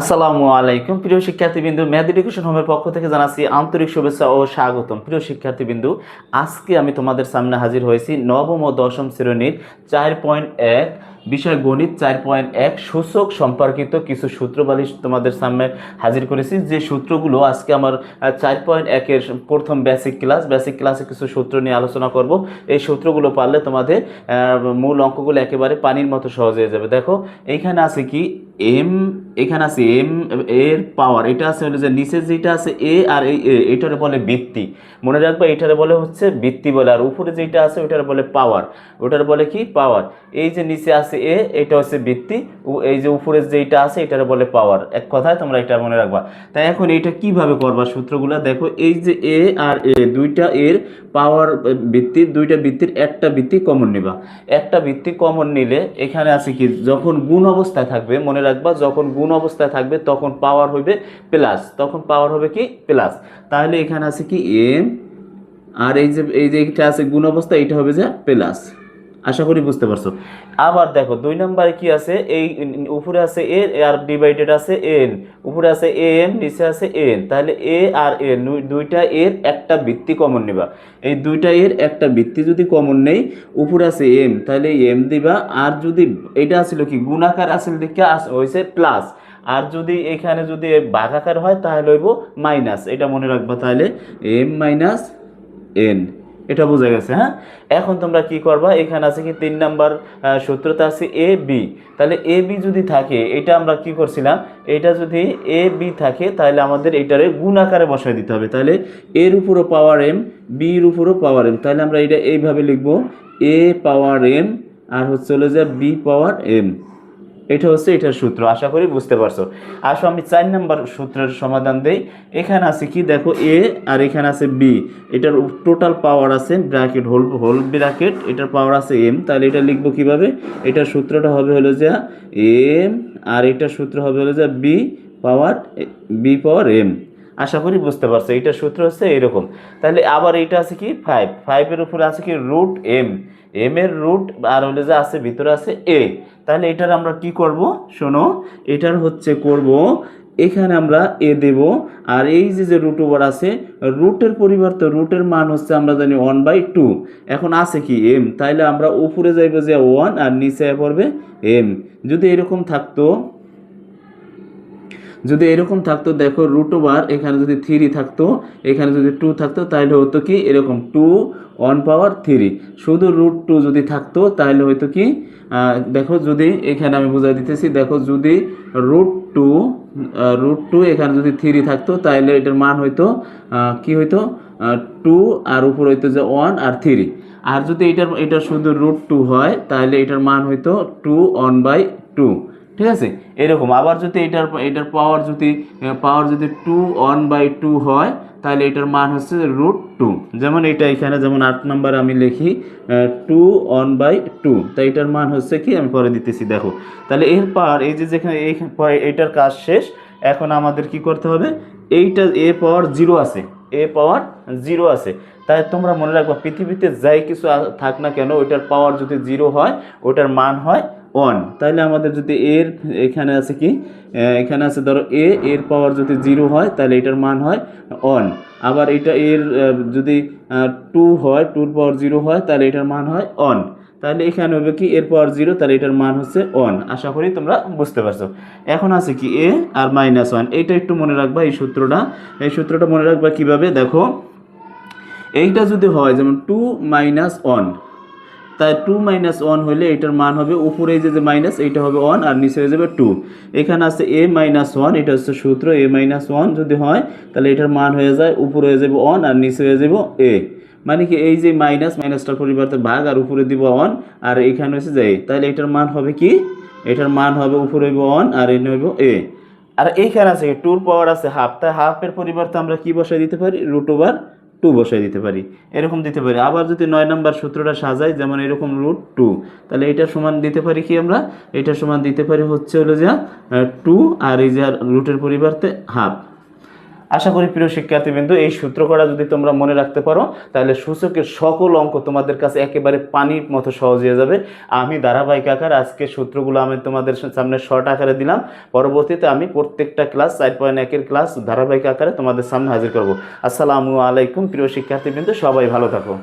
আসসালামু আলাইকুম। প্রিয় শিক্ষার্থীবৃন্দু ম্যাথ এডুকেশন হোমের পক্ষ থেকে জানাচ্ছি আন্তরিক শুভেচ্ছা ও স্বাগতম। প্রিয় শিক্ষার্থীবৃন্দু, আজকে আমি তোমাদের সামনে হাজির হয়েছি নবম ও দশম শ্রেণির চার পয়েন্ট এক বিষয় গণিত, চার পয়েন্ট এক সূচক সম্পর্কিত কিছু সূত্রবালিশ তোমাদের সামনে হাজির করেছি। যে সূত্রগুলো আজকে আমার চার পয়েন্ট একের প্রথম বেসিক ক্লাস বেসিক ক্লাসে কিছু সূত্র নিয়ে আলোচনা করব। এই সূত্রগুলো পারলে তোমাদের মূল অঙ্কগুলো একেবারে পানির মতো সহজ হয়ে যাবে। দেখো এইখানে আছে কি? এম এখানে আছে এম, এর পাওয়ার এটা আছে হলো যে নিচে যেটা আছে এ আর এই এ, এটারে বলে বৃত্তি মনে রাখবা, এটারে বলে হচ্ছে বৃত্তি বলে, আর উপরে যেটা আছে ওটারে বলে পাওয়ার ওটার বলে কি? পাওয়ার এই যে নিচে আছে এ, এটা হচ্ছে বৃত্তি ও এই যে উপরে যেটা আছে এটারে বলে পাওয়ার এক কথায় তোমরা এটা মনে রাখবা। তাই এখন এটা কীভাবে করবা সূত্রগুলো? দেখো, এই যে এ আর এ, দুইটা এর পাওয়ার বৃত্তির দুইটা বৃত্তির একটা বৃত্তি কমন নিবা। একটা বৃত্তি কমন নিলে এখানে আছে কি? যখন গুণ অবস্থায় থাকবে, মনে রাখবা, যখন গুণ অবস্থায় থাকবে, তখন পাওয়ার হবে প্লাস তখন পাওয়ার হবে কি? প্লাস তাহলে এখানে আছে কি? এম আর এই যে এই যে এটা আছে গুণ অবস্থা, এটা হবে যে প্লাস আশা করি বুঝতে পারছ। আবার দেখো, দুই নম্বরে কি আছে? এই উপরে আছে এ আর ডিভাইডেড আছে এন উপরে আছে এ এন নিচে আছে এন তাহলে এ আর এন দুইটা এর একটা বৃত্তি কমন নিবা। এই দুইটা এর একটা বৃত্তি যদি কমন নেই, উপরে আছে এম তাহলে এম দিবা। আর যদি এটা আছিল কি, গুণাকার আসল দিকে হয়েছে প্লাস আর যদি এখানে যদি ভাগাকার হয়, তাহলে হইব মাইনাস এটা মনে রাখবা তাহলে এম মাইনাস এন এটা বোঝা গেছে হ্যাঁ? এখন তোমরা কি করবা? এখানে আছে কি তিন নাম্বার সূত্রটা আছে এ বি তাহলে এ বি যদি থাকে, এটা আমরা কি করছিলাম? এটা যদি এ বি থাকে, তাহলে আমাদের এটারে গুণ আকারে বসায় দিতে হবে। তাহলে এর উপরও পাওয়ার এম বির উপরও পাওয়ার এম তাহলে আমরা এটা এইভাবে লিখব এ পাওয়ার এম আর হচ্ছে হলো যে বি পাওয়ার এম এটা হচ্ছে এটার সূত্র, আশা করি বুঝতে পারছ। আসো, আমি চার নাম্বার সূত্রের সমাধান দেই। এখানে আছে কি? দেখো এ আর এখানে আছে বি এটার টোটাল পাওয়ার আছে ব্র্যাকেট হোল হোল ব্র্যাকেট এটার পাওয়ার আছে এম তাহলে এটা লিখব কীভাবে? এটার সূত্রটা হবে হলো যে এম আর এটার সূত্র হবে হলো যে B power B power M আশা করি বুঝতে পারছ এইটার সূত্র হচ্ছে এরকম। তাহলে আবার এইটা আছে কি? ফাইভ ফাইভের উপরে আছে কি? রুট এম এম এর রুট আর হলে যে আছে, ভিতরে আছে এ তাহলে এটার আমরা কি করব? শোনো, এটার হচ্ছে করব, এখানে আমরা এ দেব, আর এই যে যে রুট ওভার আছে রুটের পরিবর্তে রুটের মান হচ্ছে আমরা জানি ওয়ান বাই টু এখন আছে কি এম তাইলে আমরা উপরে যাইব যে ওয়ান আর নিচে পড়বে এম যদি এরকম থাকতো যদি এরকম থাকতো, দেখো রুট ওভার এখানে যদি থ্রি থাকতো, এখানে যদি টু থাকতো তাহলে হতো কি? এরকম টু ওয়ান পাওয়ার থ্রি শুধু রুট টু যদি থাকতো তাহলে হয়তো কি? দেখো যদি, এখানে আমি বুঝাই দিতেছি, দেখো যদি রুট টু রুট টু এখানে যদি থ্রি থাকতো তাহলে এটার মান হয়তো কি হইতো? টু আর উপর হইতো যে ওয়ান আর থ্রি আর যদি এটার এটা শুধু রুট টু হয় তাহলে এটার মান হইতো টু ওয়ান বাই টু ঠিক আছে? এরকম। আবার যদি এটার এটার পাওয়ার যদি পাওয়ার যদি টু ওয়ান বাই টু হয়, তাহলে এটার মান হচ্ছে রুট টু যেমন এটা এখানে, যেমন আট নাম্বার আমি লিখি টু ওয়ান বাই টু তাই এটার মান হচ্ছে কি? আমি পরে দিতেছি, দেখো। তাহলে এর পাওয়ার এই যে যেখানে এটার কাজ শেষ, এখন আমাদের কি করতে হবে? এইটা এ পাওয়ার জিরো আছে। এ পাওয়ার জিরো আছে। তাই তোমরা মনে রাখবা, পৃথিবীতে যাই কিছু থাক না কেন, ওইটার পাওয়ার যদি জিরো হয় ওটার মান হয় ওয়ান তাহলে আমাদের যদি এর এখানে আছে কি? এখানে আছে ধরো এ এর পাওয়ার যদি জিরো হয় তাহলে এটার মান হয় ওয়ান আবার এটা এর যদি টু হয় টুর পাওয়ার জিরো হয় তাহলে এটার মান হয় ওয়ান তাহলে এখানে হবে কি? এর পাওয়ার জিরো তাহলে এটার মান হচ্ছে ওয়ান আশা করি তোমরা বুঝতে পারছ। এখন আছে কি? এ আর মাইনাস ওয়ান এইটা একটু মনে রাখবা এই সূত্রটা। এই সূত্রটা মনে রাখবা কীভাবে? দেখো, এইটা যদি হয়, যেমন টু মাইনাস ওয়ান তাই টু মাইনাস ওয়ান হলে এটার মান হবে উপরে যে মাইনাস এইটা হবে ওয়ান আর নিচে হয়ে যাবে টু এখানে আছে এ মাইনাস ওয়ান এটা হচ্ছে সূত্র এ মাইনাস ওয়ান যদি হয়, তাহলে এটার মান হয়ে যায়, উপরে হয়ে যাবে ওয়ান আর নিচে হয়ে যাবে এ মানে কি এই যে মাইনাস মাইনাসটার পরিবর্তে ভাগ আর উপরে দিব ওয়ান আর এখানে হচ্ছে যে। তাহলে এটার মান হবে কি? এটার মান হবে উপরে হইব ওয়ান আর এনে হইব এ আর এইখানে আছে টুর পাওয়ার আছে হাফ তাই হাফের পরিবর্তে আমরা কি বসাই দিতে পারি? রুট ওভার টু বসাই দিতে পারি। এরকম দিতে পারি। আবার যদি নয় নম্বর সূত্রটা সাজাই, যেমন এরকম রুট টু তাহলে এটার সমান দিতে পারি কি আমরা? এটার সমান দিতে পারি হচ্ছে হলো যে টু আর এই যে রুটের পরিবর্তে হাফ আশা করি প্রিয় শিক্ষার্থীবৃন্দু, এই সূত্র করা যদি তোমরা মনে রাখতে পারো, তাহলে সূচকের সকল অঙ্ক তোমাদের কাছে একেবারে পানির মতো সহজ হয়ে যাবে। আমি ধারাবাহিক আকার আজকে সূত্রগুলো আমি তোমাদের সামনে শর্ট আকারে দিলাম। পরবর্তীতে আমি প্রত্যেকটা ক্লাস, চার পয়েন্ট একের ক্লাস ধারাবাহিক আকারে তোমাদের সামনে হাজির করব। আসসালামু আলাইকুম প্রিয় শিক্ষার্থীবৃন্দ, সবাই ভালো থাকো।